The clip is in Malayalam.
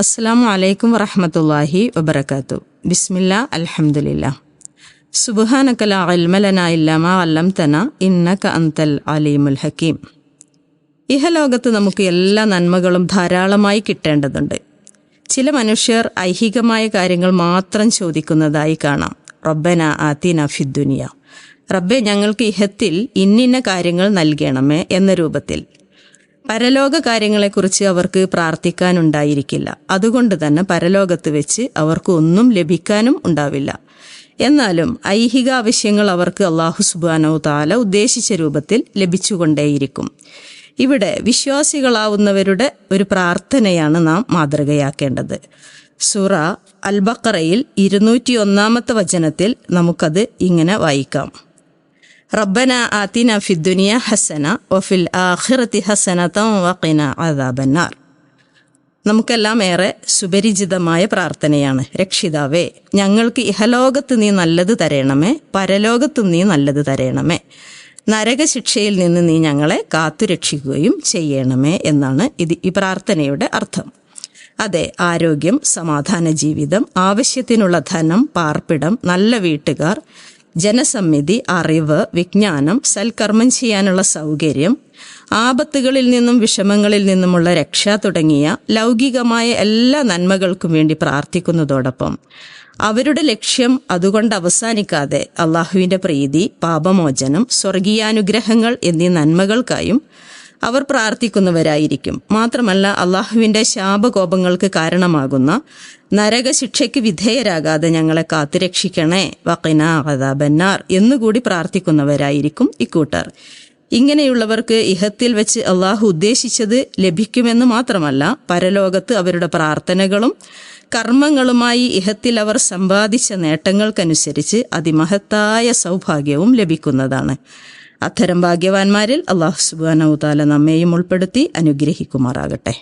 അസ്സാം വലൈക്കും വറഹമത്തല്ലാഹി വബർക്കാത്തു ബിസ്മില്ല അലഹമുല്ല സുബാനക്കല അൽമലന ഇല്ലാമ അല്ലം ഇന്നക അന്തൽ അലീമുൽ ഹക്കീം. ഇഹലോകത്ത് നമുക്ക് എല്ലാ നന്മകളും ധാരാളമായി കിട്ടേണ്ടതുണ്ട്. ചില മനുഷ്യർ ഐഹികമായ കാര്യങ്ങൾ മാത്രം ചോദിക്കുന്നതായി കാണാം. റബ്ബന ആത്തിന ഫിദ്ദുനിയ റബ്ബെ ഞങ്ങൾക്ക് ഇഹത്തിൽ ഇന്നിന്ന കാര്യങ്ങൾ നൽകണമേ എന്ന രൂപത്തിൽ. പരലോക കാര്യങ്ങളെക്കുറിച്ച് അവർക്ക് പ്രാർത്ഥിക്കാനുണ്ടായിരിക്കില്ല. അതുകൊണ്ട് തന്നെ പരലോകത്ത് വെച്ച് അവർക്ക് ഒന്നും ലഭിക്കാനും ഉണ്ടാവില്ല. എന്നാലും ഐഹിക ആവശ്യങ്ങൾ അവർക്ക് അള്ളാഹു സുബാനോ താല ഉദ്ദേശിച്ച രൂപത്തിൽ ലഭിച്ചുകൊണ്ടേയിരിക്കും. ഇവിടെ വിശ്വാസികളാവുന്നവരുടെ ഒരു പ്രാർത്ഥനയാണ് നാം മാതൃകയാക്കേണ്ടത്. സുറ അൽബക്കറയിൽ ഇരുന്നൂറ്റി ഒന്നാമത്തെ വചനത്തിൽ നമുക്കത് ഇങ്ങനെ വായിക്കാം. റബ്ബന ആത്തിന ഫിദ്ദുനിയ ഹസന വഫിൽ ആഖിറത്തി وقنا വഖിന അദാബന്നാർ നമുക്കെല്ലാം ഏറെ സുപരിചിതമായ പ്രാർത്ഥനയാണ്. രക്ഷിതാവേ ഞങ്ങൾക്ക് ഇഹലോകത്ത് നീ നല്ലത് തരയണമേ പരലോകത്തും നീ നല്ലത് തരയണമേ നരകശിക്ഷയിൽ നിന്ന് നീ ഞങ്ങളെ കാത്തുരക്ഷിക്കുകയും ചെയ്യണമേ എന്നാണ് ഇത് ഈ പ്രാർത്ഥനയുടെ അർത്ഥം. അതെ ആരോഗ്യം സമാധാന ജീവിതം ആവശ്യത്തിനുള്ള ധനം പാർപ്പിടം നല്ല വീട്ടുകാർ ജനസമ്മിതി അറിവ് വിജ്ഞാനം സൽക്കർമ്മം ചെയ്യാനുള്ള സൗകര്യം ആപത്തുകളിൽ നിന്നും വിഷമങ്ങളിൽ നിന്നുമുള്ള രക്ഷ തുടങ്ങിയ ലൗകികമായ എല്ലാ നന്മകൾക്കും വേണ്ടി പ്രാർത്ഥിക്കുന്നതോടൊപ്പം അവരുടെ ലക്ഷ്യം അതുകൊണ്ട് അവസാനിക്കാതെ അള്ളാഹുവിന്റെ പ്രീതി പാപമോചനം സ്വർഗീയാനുഗ്രഹങ്ങൾ എന്നീ നന്മകൾക്കായും അവർ പ്രാർത്ഥിക്കുന്നവരായിരിക്കും. മാത്രമല്ല അള്ളാഹുവിന്റെ ശാപകോപങ്ങൾക്ക് കാരണമാകുന്ന നരകശിക്ഷയ്ക്ക് വിധേയരാകാതെ ഞങ്ങളെ കാത്തുരക്ഷിക്കണേ. വക്കിന അതാബന്നാർ എന്നുകൂടി പ്രാർത്ഥിക്കുന്നവരായിരിക്കും ഇക്കൂട്ടർ ഇങ്ങനെയുള്ളവർക്ക് ഇഹത്തിൽ വെച്ച് അള്ളാഹു ഉദ്ദേശിച്ചത് ലഭിക്കുമെന്ന് മാത്രമല്ല പരലോകത്ത് അവരുടെ പ്രാർത്ഥനകളും കർമ്മങ്ങളുമായി ഇഹത്തിൽ അവർ സമ്പാദിച്ച നേട്ടങ്ങൾക്കനുസരിച്ച് അതിമഹത്തായ സൗഭാഗ്യവും ലഭിക്കുന്നതാണ്. അത്തരം ഭാഗ്യവാന്മാരിൽ അള്ളാഹു സുബാനവുതാല നമ്മെയും ഉൾപ്പെടുത്തി അനുഗ്രഹിക്കുമാറാകട്ടെ.